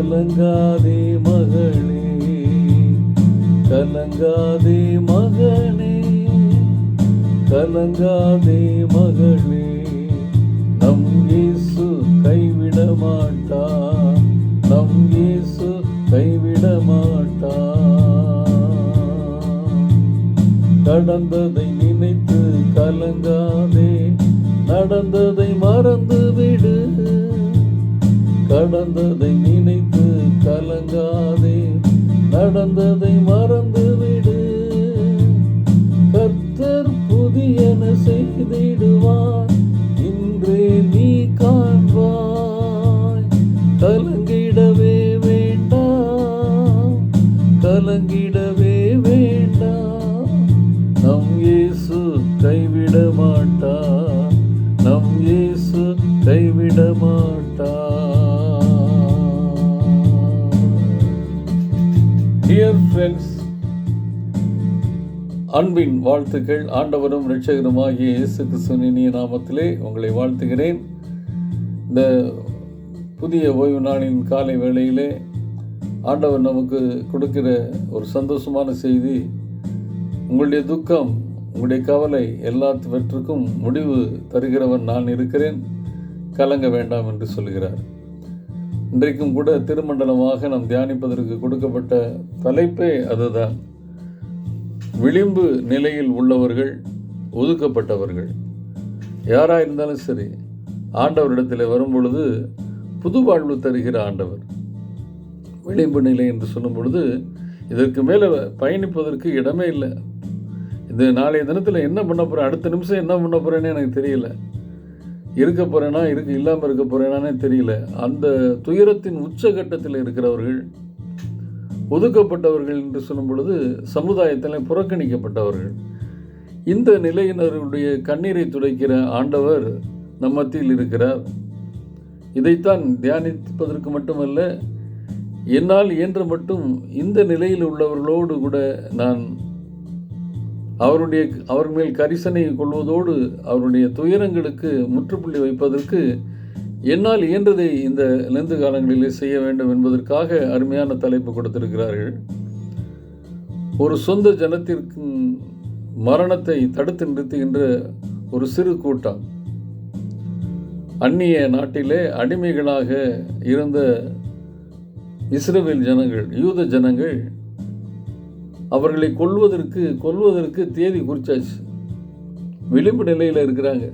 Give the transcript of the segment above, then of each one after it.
கலங்காதே மகளே கலங்காதே மகனே கலங்காதே மகளே. நம் இயேசு கைவிட மாட்டா நம் இயேசு கைவிட மாட்டா. கடந்ததை நினைத்து கலங்காதே நடந்ததை மறந்து நடந்ததை நினைத்து கலங்காதே. நடந்ததை மறந்து அன்பின் வாழ்த்துக்கள் ஆண்டவரும் ரட்சகருமாகிய இயேசு கிறிஸ்துவின் நாமத்திலே உங்களை வாழ்த்துகிறேன். இந்த புதிய ஓய்வு நாளின் காலை வேளையிலே ஆண்டவர் நமக்கு கொடுக்கிற ஒரு சந்தோஷமான செய்தி உங்களுடைய துக்கம் உங்களுடைய கவலை எல்லாவற்றுக்கும் முடிவு தருகிறவன் நான் இருக்கிறேன் கலங்க வேண்டாம் என்று சொல்கிறார். இன்றைக்கும் கூட திருமண்டலமாக நாம் தியானிப்பதற்கு கொடுக்கப்பட்ட தலைப்பே அதுதான். விளிம்பு நிலையில் உள்ளவர்கள் ஒதுக்கப்பட்டவர்கள். யாராக இருந்தாலும் சரி ஆண்டவரிடத்தில் வரும் பொழுது புது வாழ்வு தருகிற ஆண்டவர். விளிம்பு நிலை என்று சொல்லும் பொழுது இதற்கு மேலே பயணிப்பதற்கு இடமே இல்லை. இந்த நாளைய தினத்தில் என்ன பண்ண போகிறேன் அடுத்த நிமிஷம் என்ன பண்ண போகிறேன்னு எனக்கு தெரியல. இருக்க போகிறேன்னா இருக்கு இல்லாமல் இருக்க போகிறேனானே தெரியல. அந்த துயரத்தின் உச்சகட்டத்தில் இருக்கிறவர்கள் ஒதுக்கப்பட்டவர்கள் என்று சொல்லும் பொழுது சமுதாயத்தில் புறக்கணிக்கப்பட்டவர்கள். இந்த நிலையினருடைய கண்ணீரை துடைக்கிற ஆண்டவர் நம் மத்தியில் இருக்கிறார். இதைத்தான் தியானிப்பதற்கு மட்டுமல்ல என்னால் இயன்ற மட்டும் இந்த நிலையில் உள்ளவர்களோடு கூட நான் அவருடைய அவர் மேல் கரிசனை கொள்வதோடு அவருடைய துயரங்களுக்கு முற்றுப்புள்ளி வைப்பதற்கு என்னால் இயன்றதை இந்த லெந்து காலங்களிலே செய்ய வேண்டும் என்பதற்காக அருமையான தலைப்பு கொடுத்திருக்கிறார்கள். ஒரு சொந்த ஜனத்திற்கு மரணத்தை தடுத்து நிறுத்துகின்ற ஒரு சிறு கூட்டம். அந்நிய நாட்டிலே அடிமைகளாக இருந்த இஸ்ரேல் ஜனங்கள் யூத ஜனங்கள் அவர்களை கொல்வதற்கு கொல்வதற்கு தேதி குறிச்சாச்சு. விளிம்பு நிலையில் இருக்கிறாங்க.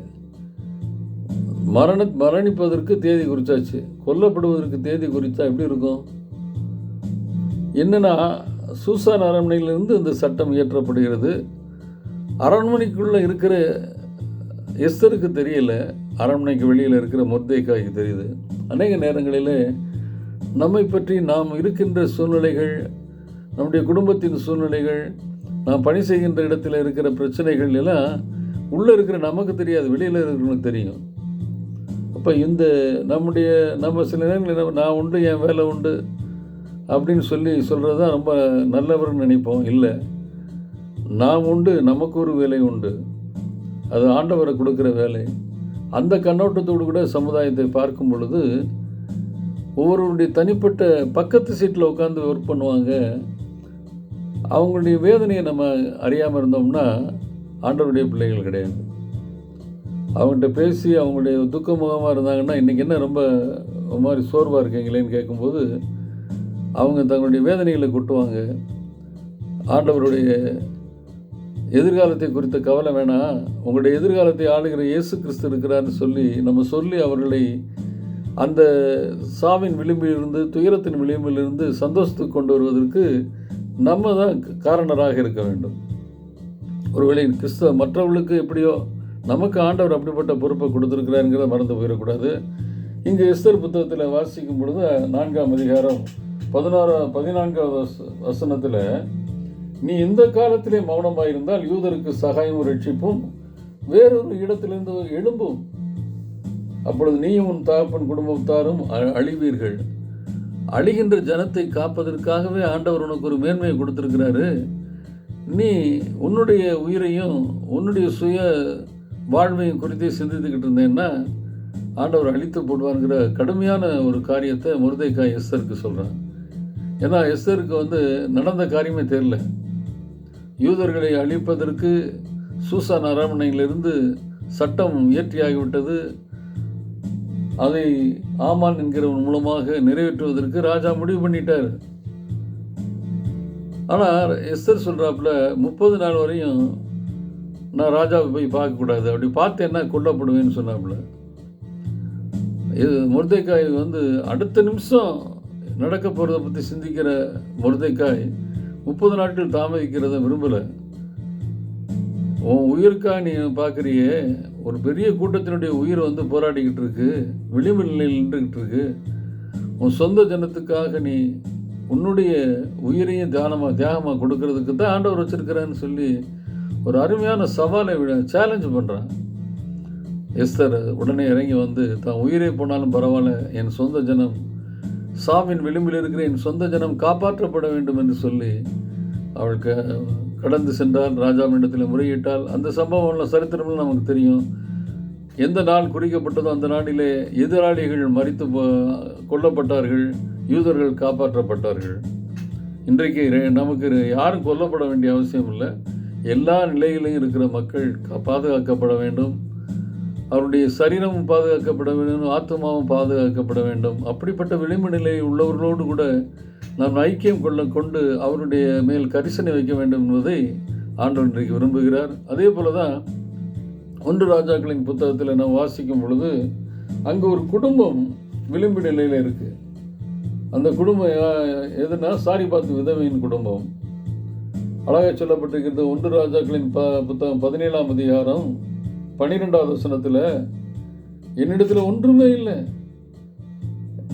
மரண மரணிப்பதற்கு தேதி குறித்தாச்சு கொல்லப்படுவதற்கு தேதி குறித்தா எப்படி இருக்கும்? என்னன்னா சூசான் அரண்மனையிலிருந்து இந்த சட்டம் இயற்றப்படுகிறது. அரண்மனைக்குள்ளே இருக்கிற எஸ்தருக்கு தெரியல. அரண்மனைக்கு வெளியில் இருக்கிற முர்தேக்காய்க்கு தெரியுது. அநேக நேரங்களில் நம்மை பற்றி நாம் இருக்கின்ற சூழ்நிலைகள் நம்முடைய குடும்பத்தின் சூழ்நிலைகள் நாம் பணி செய்கின்ற இடத்துல இருக்கிற பிரச்சனைகள் எல்லாம் உள்ளே இருக்கிற நமக்கு தெரியாது. வெளியில் இருக்கிறவங்களுக்கு தெரியும். இப்போ இந்த நம்முடைய நம்ம சில நேரங்களில் நான் உண்டு என் வேலை உண்டு அப்படின்னு சொல்லி சொல்கிறது தான் ரொம்ப நல்லவர்னு நினைப்போம். இல்லை. நாம் உண்டு நமக்கு ஒரு வேலை உண்டு. அது ஆண்டவரை கொடுக்குற வேலை. அந்த கண்ணோட்டத்தோடு கூட சமுதாயத்தை பார்க்கும் பொழுது ஒவ்வொருவருடைய தனிப்பட்ட பக்கத்து சீட்டில் உட்காந்து ஒர்க் பண்ணுவாங்க. அவங்களுடைய வேதனையை நம்ம அறியாமல் இருந்தோம்னா ஆண்டவருடைய பிள்ளைகள் கிடையாது. அவங்ககிட்ட பேசி அவங்களுடைய துக்க முகமாக இருந்தாங்கன்னா இன்றைக்கி என்ன ரொம்ப ஒரு மாதிரி சோர்வாக இருக்கீங்களேன்னு கேட்கும்போது அவங்க தங்களுடைய வேதனைகளை கொட்டுவாங்க. ஆண்டவருடைய எதிர்காலத்தை குறித்த கவலை வேணாம் உங்களுடைய எதிர்காலத்தை ஆளுகிற இயேசு கிறிஸ்து இருக்கிறான்னு சொல்லி நம்ம சொல்லி அவர்களை அந்த சாவின் விளிம்பிலிருந்து துயரத்தின் விளிம்பிலிருந்து சந்தோஷத்துக்கு கொண்டு வருவதற்கு நம்ம தான் காரணராக இருக்க வேண்டும். ஒருவேளை கிறிஸ்தவ மற்றவர்களுக்கு எப்படியோ நமக்கு ஆண்டவர் அப்படிப்பட்ட பொறுப்பை கொடுத்துருக்கிறாருங்கிறத மறந்து போயிடக்கூடாது. இங்கே எஸ்தர் புத்தகத்தில் வாசிக்கும் பொழுது நான்காம் அதிகாரம் பதினாறா பதினான்காவது வசனத்தில் நீ இந்த காலத்திலே மௌனமாக இருந்தால் யூதருக்கு சகாயமும் ரட்சிப்பும் வேறொரு இடத்திலிருந்து எழும்பும். அப்பொழுது நீயும் உன் தகப்பன் குடும்பத்தாரும் அழிவீர்கள். அழிகின்ற ஜனத்தை காப்பதற்காகவே ஆண்டவர் உனக்கு ஒரு மேன்மையை கொடுத்துருக்கிறாரு. நீ உன்னுடைய உயிரையும் உன்னுடைய சுய வாழ்வையும் குறித்து சிந்தித்துக்கிட்டு இருந்தேன்னா ஆண்டவர் அழித்து போடுவாருங்கிற கடுமையான ஒரு காரியத்தை முருதைக்காய் எஸ்தருக்கு சொல்கிறான் ஏன்னா எஸ்தருக்கு வந்து நடந்த காரியமே தெரில யூதர்களை அழிப்பதற்கு சூசான் அரண்மனையிலிருந்து சட்டம் இயற்றியாகிவிட்டது. அதை ஆமான் என்கிறவன் மூலமாக நிறைவேற்றுவதற்கு ராஜா முடிவு பண்ணிட்டார். ஆனால் எஸ்தர் சொல்கிறாப்புல முப்பது நாள் வரையும் நான் ராஜாவை போய் பார்க்கக்கூடாது. அப்படி பார்த்து என்ன கொல்லப்படுவேன்னு சொன்னாப்புல. இது முருதைக்காய் வந்து அடுத்த நிமிஷம் நடக்க போகிறத பற்றி சிந்திக்கிற முருதைக்காய் முப்பது நாட்கள் தாமதிக்கிறத விரும்பலை. உன் உயிருக்காக நீ பார்க்குறியே ஒரு பெரிய கூட்டத்தினுடைய உயிர் வந்து போராடிக்கிட்டு இருக்கு விளிம்பு நிலையில் நின்றுக்கிட்டு இருக்கு. உன் சொந்த ஜனத்துக்காக நீ உன்னுடைய உயிரையும் தியானமாக தியாகமாக கொடுக்கறதுக்கு தான் ஆண்டவர் வச்சுருக்கிறேன்னு சொல்லி ஒரு அருமையான சவாலை விட சேலஞ்ச் பண்ணுறான் எஸ்தர் உடனே இறங்கி வந்து தான் உயிரே போனாலும் பரவாயில்ல என் சொந்த ஜனம் சாமின் விளிம்பில் இருக்கிற என் சொந்த ஜனம் காப்பாற்றப்பட வேண்டும் என்று சொல்லி அவள் க கடந்து சென்றால் ராஜாவினிடத்தில் முறையிட்டால் அந்த சம்பவம்லாம் சரித்திரம்லாம் நமக்கு தெரியும். எந்த நாள் குறிக்கப்பட்டதோ அந்த நாளிலே எதிராளிகள் மறித்து கொல்லப்பட்டார்கள் யூதர்கள் காப்பாற்றப்பட்டார்கள். இன்றைக்கு நமக்கு யாரும் கொல்லப்பட வேண்டிய அவசியம் இல்லை. எல்லா நிலையிலையும் இருக்கிற மக்கள் பாதுகாக்கப்பட வேண்டும். அவருடைய சரீரமும் பாதுகாக்கப்பட வேண்டும் ஆத்மாவும் பாதுகாக்கப்பட வேண்டும். அப்படிப்பட்ட விளிம்பு நிலை உள்ளவர்களோடு கூட நாம் ஐக்கியம் கொள்ள கொண்டு அவருடைய மேல் கரிசனை வைக்க வேண்டும் என்பதை ஆண்டவர் இன்றைக்கு விரும்புகிறார். அதே போல தான் ஒன்று ராஜாக்களின் புத்தகத்தில் நாம் வாசிக்கும் பொழுது அங்கே ஒரு குடும்பம் விளிம்பு நிலையில் இருக்குது அந்த குடும்பம் எதுனா சாரி பார்த்து விதவையின் குடும்பம். அழகாக சொல்லப்பட்டிருக்கிறது ஒன்று ராஜாக்களின் ப புத்தகம் பதினேழாம் அதிகாரம் பன்னிரெண்டாவது வசனத்தில் என்னிடத்தில் ஒன்றுமே இல்லை.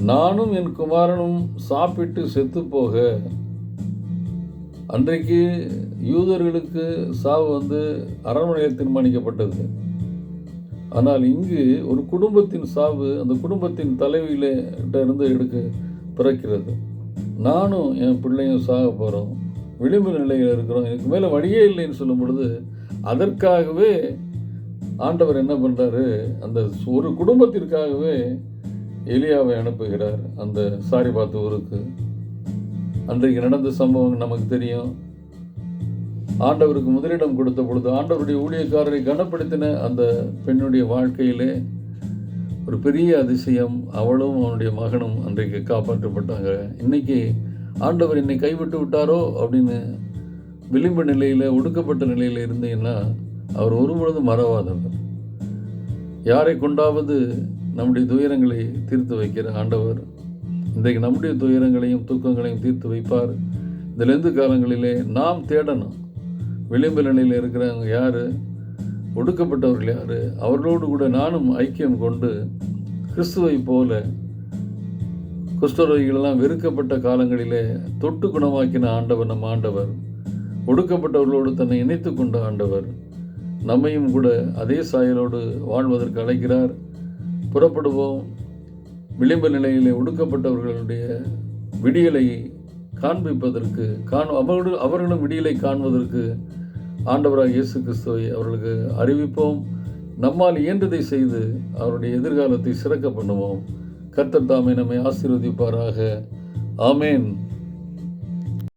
நானும் என் குமாரனும் சாப்பிட்டு செத்து போக அன்றைக்கு யூதர்களுக்கு சாவு வந்து அரண்மனையில் தீர்மானிக்கப்பட்டது. ஆனால் இங்கு ஒரு குடும்பத்தின் சாவு அந்த குடும்பத்தின் தலைவியில இருந்து எடுக்க பிறக்கிறது. நானும் என் பிள்ளையும் சாக போகிறோம் விளிம்பு நிலையில் இருக்கிறோம். எனக்கு மேலே வழியே இல்லைன்னு சொல்லும் பொழுது அதற்காகவே ஆண்டவர் என்ன பண்ணுறாரு அந்த ஒரு குடும்பத்திற்காகவே எலியாவை அனுப்புகிறார் அந்த சாரி பார்த்த ஊருக்கு. அன்றைக்கு நடந்த சம்பவம் நமக்கு தெரியும். ஆண்டவருக்கு முதலிடம் கொடுத்த பொழுது ஆண்டவருடைய ஊழியக்காரரை கனப்படுத்தின அந்த பெண்ணுடைய வாழ்க்கையிலே ஒரு பெரிய அதிசயம். அவளும் அவனுடைய மகனும் அன்றைக்கு காப்பாற்றப்பட்டாங்க. இன்னைக்கு ஆண்டவர் என்னை கைவிட்டு விட்டாரோ அப்படின்னு விளிம்பு நிலையில் ஒடுக்கப்பட்ட நிலையில் இருந்தீங்கன்னா அவர் ஒரு பொழுதும் மறவாதவர். யாரை கொண்டாவது நம்முடைய துயரங்களை தீர்த்து வைக்கிற ஆண்டவர் இன்றைக்கு நம்முடைய துயரங்களையும் தூக்கங்களையும் தீர்த்து வைப்பார். இந்த லெந்து காலங்களிலே நாம் தேடணும். விளிம்பு நிலையில் இருக்கிறவங்க யார்? ஒடுக்கப்பட்டவர்கள் யார்? அவர்களோடு கூட நானும் ஐக்கியம் கொண்டு கிறிஸ்துவை போல குஷ்டரோகிகளெல்லாம் வெறுக்கப்பட்ட காலங்களிலே தொட்டு குணமாக்கின ஆண்டவர் நம் ஆண்டவர். ஒடுக்கப்பட்டவர்களோடு தன்னை இணைத்து கொண்ட ஆண்டவர். நம்மையும் கூட அதே சாயலோடு வாழ்வதற்கு அழைக்கிறார். புறப்படுவோம். விளிம்பு நிலையிலே ஒடுக்கப்பட்டவர்களுடைய விடியலை காண்பிப்பதற்கு காண் அவர்களும் அவர்களும் விடியலை காண்பதற்கு ஆண்டவராக இயேசு கிறிஸ்துவை அவர்களுக்கு அறிவிப்போம். நம்மால் இயன்றதை செய்து அவருடைய எதிர்காலத்தை சிறக்க பண்ணுவோம். கர்த்தர் தாமே நம்மை ஆசீர்வதிப்பாராக. ஆமேன்.